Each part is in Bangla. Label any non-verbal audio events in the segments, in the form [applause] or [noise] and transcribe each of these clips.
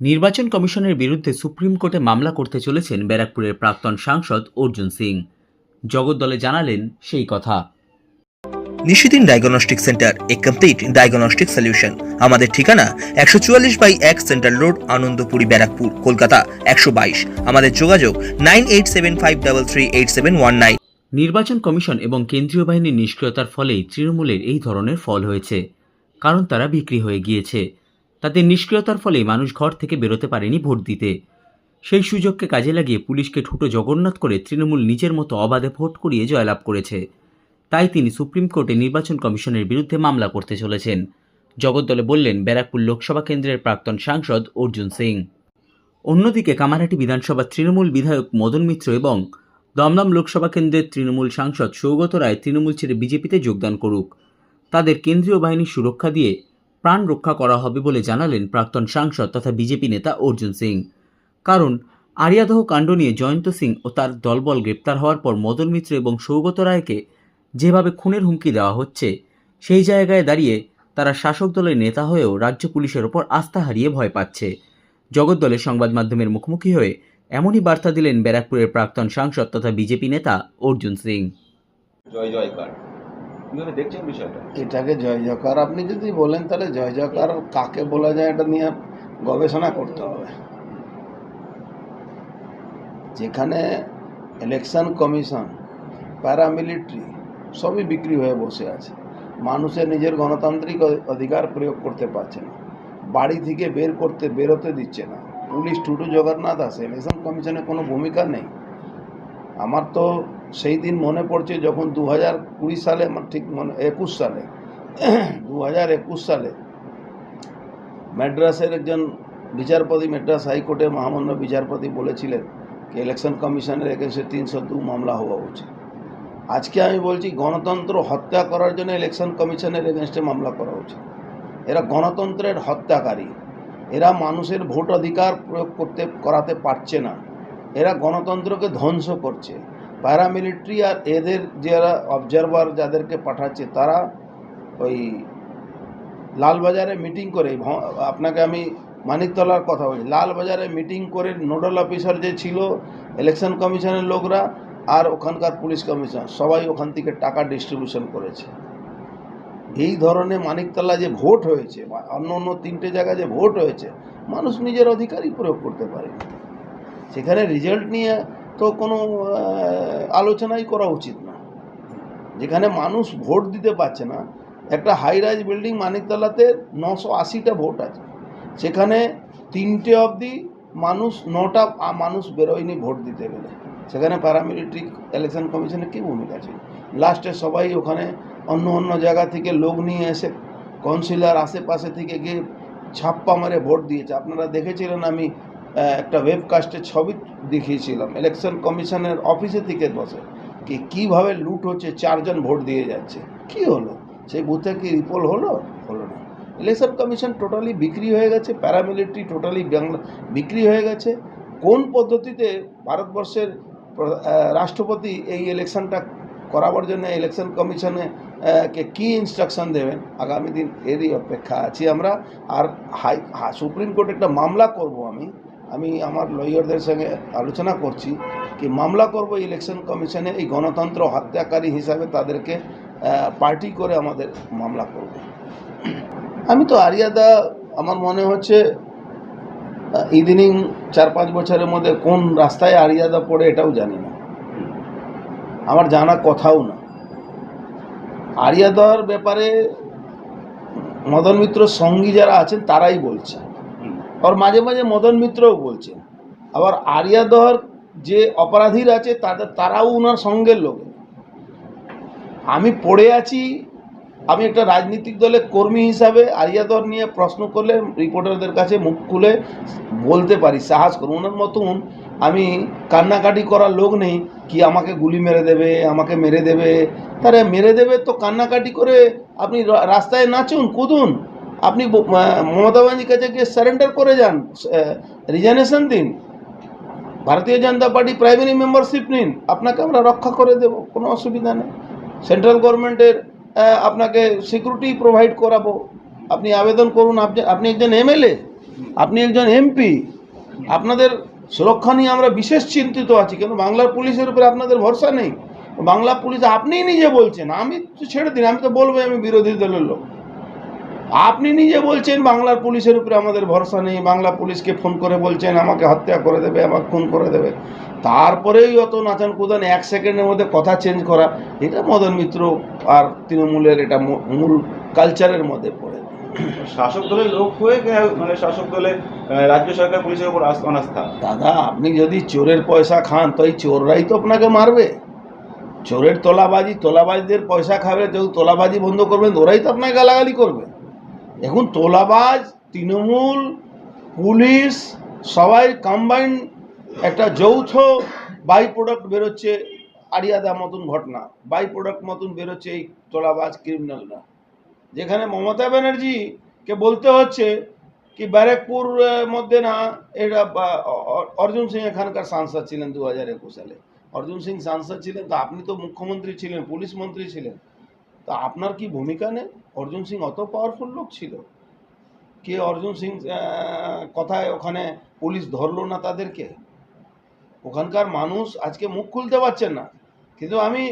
নির্বাচন কমিশনের বিরুদ্ধে সুপ্রিম কোর্টে মামলা করতে চলেছেন ব্যারাকপুরের প্রাক্তন সাংসদ অর্জুন সিং। জগদ্দলে জানালেন সেই কথা। নিশিদিন ডায়াগনস্টিক সেন্টার এ কমপ্লিট ডায়াগনস্টিক সলিউশন। আমাদের ঠিকানা একশো চুয়াল্লিশ বাই এক সেন্ট্রাল রোড আনন্দপুরি ব্যারাকপুর কলকাতা একশো বাইশ। আমাদের যোগাযোগ nine eight seven five double three eight seven one nine. নির্বাচন কমিশন এবং কেন্দ্রীয় বাহিনীর নিষ্ক্রিয়তার ফলেই তৃণমূলের এই ধরনের ফল হয়েছে কারণ তারা বিক্রি হয়ে গিয়েছে। তাদের নিষ্ক্রিয়তার ফলেই মানুষ ঘর থেকে বেরোতে পারেনি ভোট দিতে। সেই সুযোগকে কাজে লাগিয়ে পুলিশকে ঠুটো জগন্নাথ করে তৃণমূল নিজের মতো অবাধে ভোট করিয়ে জয়লাভ করেছে। তাই তিনি সুপ্রিম কোর্টে নির্বাচন কমিশনের বিরুদ্ধে মামলা করতে চলেছেন। জগদ্দলে বললেন, ব্যারাকপুর লোকসভা কেন্দ্রের প্রাক্তন সাংসদ অর্জুন সিং। অন্যদিকে কামারহাটি বিধানসভার তৃণমূল বিধায়ক মদন মিত্র এবং দমদম লোকসভা কেন্দ্রের তৃণমূল সাংসদ সৌগত রায় তৃণমূল ছেড়ে বিজেপিতে যোগদান করুক। তাদের কেন্দ্রীয় বাহিনীর সুরক্ষা দিয়ে প্রাণ রক্ষা করা হবে বলে জানালেন প্রাক্তন সাংসদ তথা বিজেপি নেতা অর্জুন সিং। কারণ আরিয়াদহ কাণ্ড নিয়ে জয়ন্ত সিং ও তার দলবল গ্রেপ্তার হওয়ার পর মদন মিত্র এবং সৌগত রায়কে যেভাবে খুনের হুমকি দেওয়া হচ্ছে, সেই জায়গায় দাঁড়িয়ে তারা শাসক দলের নেতা হয়েও রাজ্য পুলিশের ওপর আস্থা হারিয়ে ভয় পাচ্ছে। জগদ্দলের সংবাদ মাধ্যমের মুখোমুখি হয়ে এমনই বার্তা দিলেন ব্যারাকপুরের প্রাক্তন সাংসদ তথা বিজেপি নেতা অর্জুন সিং। জয় জয়কার। দেখছেন বিষয়টা। এটাকে জয় জয়কার, আপনি যদি বলেন তাহলে জয় জয়কার কাকে বলা যায় এটা নিয়ে গবেষণা করতে হবে। যেখানে ইলেকশন কমিশন প্যারামিলিটারি সবই বিক্রি হয়ে বসে আছে। মানুষের নিজের গণতান্ত্রিক অধিকার প্রয়োগ করতে পারছে না। বাড়ি থেকে বের করতে, বেরোতে দিচ্ছে না। পুলিশ টুটু জগন্নাথ আছে ইলেকশন কমিশনের কোনো ভূমিকা নেই। আমার তো সেই দিন মনে পড়ছে যখন দু হাজার কুড়ি সালে ঠিক মনে, একুশ সালে [clears throat] দু হাজার একুশ সালে ম্যাড্রাসের একজন বিচারপতি ম্যাড্রাস হাইকোর্টে মহামান্য বিচারপতি বলেছিলেন যে ইলেকশন কমিশনের এগেন্সে তিনশো দু মামলা হওয়া উচিত। আজকে আমি বলছি গণতন্ত্র হত্যা করার জন্য ইলেকশন কমিশনের এগেনস্টে মামলা করা উচিত। এরা গণতন্ত্রের হত্যাকারী। এরা মানুষের ভোট অধিকার প্রয়োগ করতে, করাতে পারছে না। এরা গণতন্ত্রকে ধ্বংস করছে। প্যারামিলিটারি আর এদের যারা অবজারভার যাদেরকে পাঠাচ্ছে, তারা ওই লালবাজারে মিটিং করে। আপনাকে আমি মানিকতলার কথা বলি লালবাজারে মিটিং করে নোডাল অফিসার যে ছিল ইলেকশন কমিশনের লোকরা আর ওখানকার পুলিশ কমিশন সবাই ওখান থেকে টাকা ডিস্ট্রিবিউশন করেছে। এই ধরনের মানিকতলা যে ভোট হয়েছে, বা অন্য অন্য তিনটে জায়গায় যে ভোট হয়েছে, মানুষ নিজের অধিকারই প্রয়োগ করতে পারে সেখানে রেজাল্ট নিয়ে তো কোনো আলোচনাই করা উচিত না। যেখানে মানুষ ভোট দিতে পারছে না, একটা হাই রাইজ বিল্ডিং মানিকতলাতে নশো আশিটা ভোট আছে। সেখানে তিনটে অবধি মানুষ, নটা মানুষ বেরোয়নি ভোট দিতে গেলে। সেখানে প্যারামিলিটারি ইলেকশন কমিশনের কী ভূমিকা ছিল? লাস্টে সবাই ওখানে অন্য অন্য জায়গা থেকে লোক নিয়ে এসে কাউন্সিলর আশেপাশে থেকে গিয়ে ছাপ্পা মারে ভোট দিয়েছে। আপনারা দেখেছিলেন আমি একটা ওয়েবকাস্টের ছবি দেখিয়েছিলাম। ইলেকশন কমিশনের অফিসে থেকে বসে। কি, কীভাবে লুট হচ্ছে, চারজন ভোট দিয়ে যাচ্ছে? কি হলো? সেই বুথে কি রিপোল হলো? হলো না। ইলেকশন কমিশন টোটালি বিক্রি হয়ে গেছে প্যারামিলিটারি টোটালি বাংলা, বিক্রি হয়ে গেছে। কোন পদ্ধতিতে ভারতবর্ষের রাষ্ট্রপতি এই ইলেকশনটা করাবার জন্য ইলেকশন কমিশনে কে, কী ইনস্ট্রাকশন দেবেন? আগামী দিন এরই অপেক্ষা আছি আমরা। আর হাই সুপ্রিম কোর্টে একটা মামলা করব আমি। আমি আমার লয়ারদের সঙ্গে আলোচনা করছি কি মামলা করব ইলেকশন কমিশনে এই গণতন্ত্র হত্যাকারী হিসাবে তাদেরকে পার্টি করে আমাদের মামলা করব। আমি তো আরিয়াদা, আমার মনে হচ্ছে ইদিনিং চার পাঁচ বছরের মধ্যে কোন রাস্তায় আরিয়াদা পড়ে এটাও জানি না। আমার জানা কথাও না। আরিয়াদার ব্যাপারে মদন মিত্র সঙ্গী যারা আছেন, তারাই বলছে। আর মাঝে মাঝে মদন মিত্রও বলছেন। আবার আরিয়াদহর যে অপরাধীরা আছে তাদের তারাও ওনার সঙ্গের লোক। আমি পড়ে আছি, আমি একটা রাজনৈতিক দলের কর্মী হিসাবে আরিয়াদর নিয়ে প্রশ্ন করলে রিপোর্টারদের কাছে মুখ খুলে বলতে পারি, সাহস করুন। ওনার মতন আমি কান্নাকাটি করার লোক নেই, কি আমাকে গুলি মেরে দেবে, আমাকে মেরে দেবে? তারা মেরে দেবে তো কান্নাকাটি করে আপনি রাস্তায় নাচুন, কুদুন। আপনি মমতা ব্যানার্জির কাছে গিয়ে সারেন্ডার করে যান রিজানেশন দিন। ভারতীয় জনতা পার্টি প্রাইমারি মেম্বারশিপ নিন। আপনাকে আমরা রক্ষা করে দেব, কোনো অসুবিধা নেই। সেন্ট্রাল গভর্নমেন্টের আপনাকে সিকিউরিটি প্রোভাইড করাবো। আপনি আবেদন করুন, আপনি একজন এমএলএ আপনি একজন এমপি আপনাদের সুরক্ষা নিয়ে আমরা বিশেষ চিন্তিত আছি কেন বাংলার পুলিশের উপরে আপনাদের ভরসা নেই। বাংলা পুলিশ আপনিই নিজে বলছেন, আমি তো ছেড়ে দিন, আমি তো বলব আমি বিরোধী দলের লোক। আপনি নিজে বলছেন বাংলার পুলিশের উপরে আমাদের ভরসা নেই বাংলা পুলিশকে ফোন করে বলছেন আমাকে হত্যা করে দেবে আমাকে খুন করে দেবে। তারপরেই অত নাচান কুদান এক সেকেন্ডের মধ্যে কথা চেঞ্জ করা এটা মদন মিত্র আর তৃণমূলের এটা মূল কালচারের মধ্যে পড়ে। শাসক দলের লোক হয়ে মানে শাসক দলে রাজ্য সরকার পুলিশের উপর অনাস্থা। দাদা আপনি যদি চোরের পয়সা খান তো এই চোররাই তো আপনাকে মারবে। চোরের তোলাবাজি তোলাবাজদের পয়সা খাবে কেউ তোলাবাজি বন্ধ করবেন ওরাই তো আপনাকে গালাগালি করবে। এখন তোলাবাজ, তৃণমূল, পুলিশ, সবাই কম্বাইন একটা যৌথ বাই প্রোডাক্ট বেরোচ্ছে আরিয়াদা মতন ঘটনা। বাই প্রোডাক্ট মতন বেরোচ্ছে এই তোলাবাজ ক্রিমিনালরা যেখানে মমতা ব্যানার্জিকে বলতে হচ্ছে কি ব্যারাকপুর মধ্যে না এটা অর্জুন সিং এখানকার সাংসদ ছিলেন দু হাজার একুশ সালে। অর্জুন সিং সাংসদ ছিলেন, তো আপনি তো মুখ্যমন্ত্রী ছিলেন, পুলিশ মন্ত্রী ছিলেন। তো আপনার কি ভূমিকা নেই? অর্জুন সিং অত পাওয়ারফুল লোক ছিল। কে অর্জুন সিং কথায় ওখানে পুলিশ ধরলো না তাদেরকে? ওখানকার মানুষ আজকে মুখ খুলতে পারছেন না। কিন্তু আমি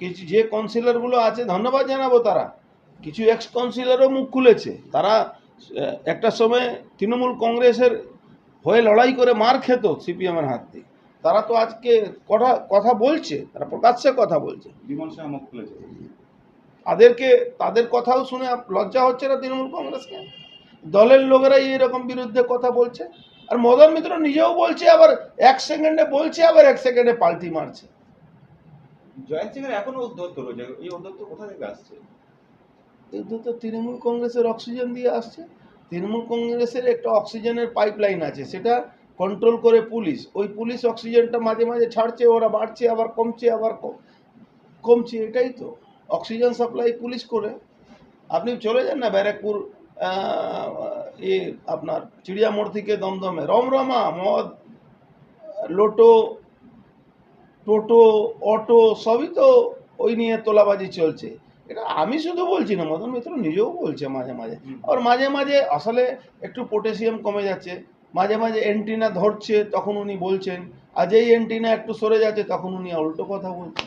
কিছু, যে কাউন্সিলরগুলো আছে, ধন্যবাদ জানাব তারা। কিছু এক্স কাউন্সিলরও মুখ খুলেছে। তারা একটা সময় তৃণমূল কংগ্রেসের হয়ে লড়াই করে মার খেত সিপিএমের হাত দিয়ে। তারা তো আজকে কথা কথা বলছে, তারা প্রকাশ্যে কথা বলছে। বিমল সিংহ মুখ খুলেছে। তাদেরকে তাদের কথাও শুনে লজ্জা হচ্ছে না তৃণমূল কংগ্রেসকে? দলের লোকেরাই এরকম বিরুদ্ধে কথা বলছে? আর মদন মিত্র নিজেও বলছে আবার এক সেকেন্ডে বলছে আবার এক সেকেন্ডে পাল্টি মারছে। জয়ন্ত সিং এর এখনও উদ্ধত্ত রয়েছে এই উদ্ধত্ত কোথা থেকে আসছে? এগুলো তৃণমূল কংগ্রেসের অক্সিজেন দিয়ে আসছে। তৃণমূল কংগ্রেসের একটা অক্সিজেনের পাইপলাইন আছে সেটা কন্ট্রোল করে পুলিশ। ওই পুলিশ অক্সিজেনটা মাঝে মাঝে ছাড়ছে ওরা বাড়ছে আবার কমছে আবার কমছে এটাই তো। অক্সিজেন সাপ্লাই পুলিশ করে। আপনি চলে যান না ব্যারাকপুর এ আপনার চিড়িয়া মোড় থেকে দমদমে। রমরমা মদ, লোটো, টোটো, অটো সবই তো ওই নিয়ে তোলাবাজি চলছে। এটা আমি শুধু বলছি না, মদন মিত্র নিজেও বলছে মাঝে মাঝে। আর মাঝে মাঝে আসলে একটু পটাশিয়াম কমে যাচ্ছে। মাঝে মাঝে এন্টিনা ধরছে, তখন উনি বলছেন আর যেই এন্টিনা একটু সরে যাচ্ছে, তখন উনি উল্টো কথা বলছেন।